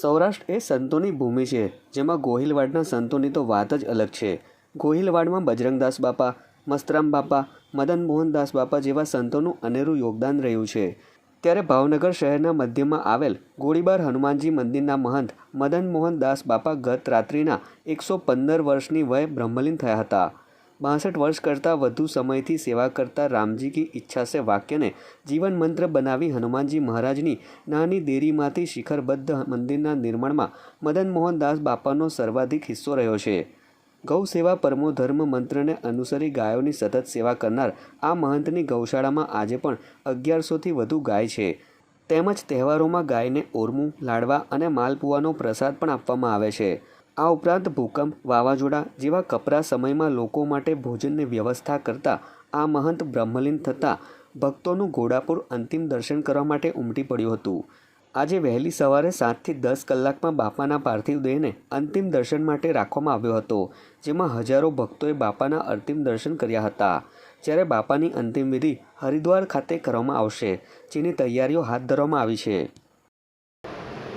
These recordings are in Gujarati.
સૌરાષ્ટ્ર એ સંતોની ભૂમિ છે, જેમાં ગોહિલવાડના સંતોની તો વાત જ અલગ છે. ગોહિલવાડમાં બજરંગદાસ બાપા, મસ્તરામ બાપા, મદન મોહનદાસ બાપા જેવા સંતોનું અનેરું યોગદાન રહ્યું છે. ત્યારે ભાવનગર શહેરના મધ્યમાં આવેલ ગોળીબાર હનુમાનજી મંદિરના મહંત મદન મોહનદાસ બાપા ગત રાત્રિના એકસો પંદર વર્ષની વયે બ્રહ્મલીન થયા હતા. બાસઠ વર્ષ કરતાં વધુ સમયથી સેવા કરતા રામજી કી ઈચ્છા સે વાક્યને જીવન મંત્ર બનાવી હનુમાનજી મહારાજની નાની દેરીમાંથી શિખરબદ્ધ મંદિરના નિર્માણમાં મદન મોહનદાસ બાપાનો સર્વાધિક હિસ્સો રહ્યો છે ગૌ સેવા પરમો ધર્મ મંત્રને અનુસરી ગાયોની સતત સેવા કરનાર આ મહંતની ગૌશાળામાં આજે પણ અગિયારસોથી વધુ ગાય છે તેમજ તહેવારોમાં ગાયને ઓરમું લાડવા અને માલપુઆનો પ્રસાદ પણ આપવામાં આવે છે આ ઉપરાંત ભૂકંપ, વાવાઝોડા જેવા કપરા સમયમાં લોકો માટે ભોજનની વ્યવસ્થા કરતા આ મહંત બ્રહ્મલીન થતાં ભક્તોનું ઘોડાપુર અંતિમ દર્શન કરવા માટે ઉમટી પડ્યું હતું. આજે વહેલી સવારે સાતથી દસ કલાકમાં બાપાના પાર્થિવ દેહને અંતિમ દર્શન માટે રાખવામાં આવ્યો હતો, જેમાં હજારો ભક્તોએ બાપાના અંતિમ દર્શન કર્યા હતા. જ્યારે બાપાની અંતિમ વિધિ હરિદ્વાર ખાતે કરવામાં આવશે, જેની તૈયારીઓ હાથ ધરવામાં આવી છે.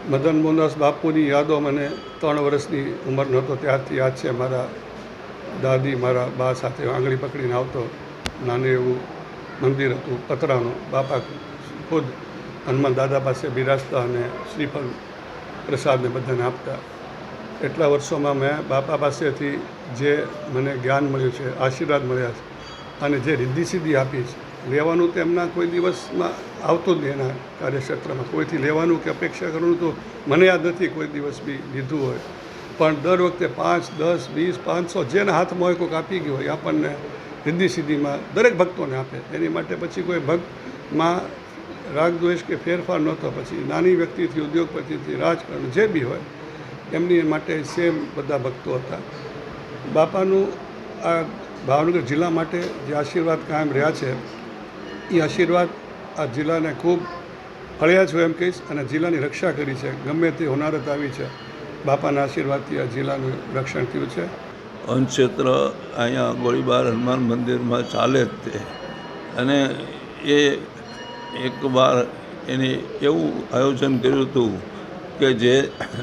મદન મોહનદાસ બાપુની યાદો મને ત્રણ વર્ષની ઉંમર નહોતો, ત્યારથી યાદ છે મારા દાદી, મારા બા સાથે આંગળી પકડીને આવતો નાનું એવું મંદિર હતું, પતરાનું. બાપા ખુદ હનુમાન દાદા પાસે બિરાજતા અને શ્રીફળ પ્રસાદને બધાને આપતા. એટલા વર્ષોમાં મેં બાપા પાસેથી જે મને જ્ઞાન મળ્યું છે, આશીર્વાદ મળ્યા છે, અને જે રિદ્ધિ સિદ્ધિ આપી છે લેવાનું તો એમના કોઈ દિવસમાં આવતું જ નહીં એના કાર્યક્ષેત્રમાં. કોઈથી લેવાનું કે અપેક્ષા કરવાનું તો મને યાદ નથી કોઈ દિવસ બી લીધું હોય. પણ દર વખતે પાંચ, દસ, વીસ, પાંચસો જેના હાથમાં હોય કોઈક આપી ગયું હોય આપણને રિદ્ધિ સિદ્ધિમાં દરેક ભક્તોને આપે. એની માટે પછી કોઈ ભક્તમાં રાગ, દ્વેષ કે ફેરફાર નહોતો. પછી નાની વ્યક્તિથી, ઉદ્યોગપતિથી, રાજકારણ, જે બી હોય, એમની માટે સેમ બધા ભક્તો હતા. બાપાનું આ ભાવનગર જિલ્લા માટે જે આશીર્વાદ કાયમ રહ્યા છે એ આશીર્વાદ આ જિલ્લાને ખૂબ ફળ્યા છું એમ કહીશ અને જિલ્લાની રક્ષા કરી છે. ગમે તે હોનારત આવી છે, બાપાના આશીર્વાદથી આ જિલ્લાનું રક્ષણ થયું છે. ક્ષેત્ર અહીંયા ગોળીબાર હનુમાન મંદિરમાં ચાલે જ તે. અને એ એકવાર એને એવું આયોજન કર્યું હતું કે જે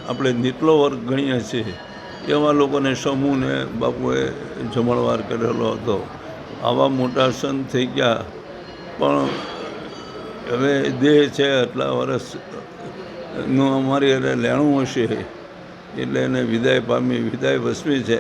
આપણે નીચલો વર્ગ ગણીએ છીએ, એવા લોકોને સમૂહને બાપુએ જમણવાર કરેલો હતો. આવા મોટા સંત થઈ ગયા. પણ હવે દેહ છે આટલા વર્ષનું અમારી એને લેણું હશે, એટલે એને વિદાય પામી, વિદાય વસવી છે.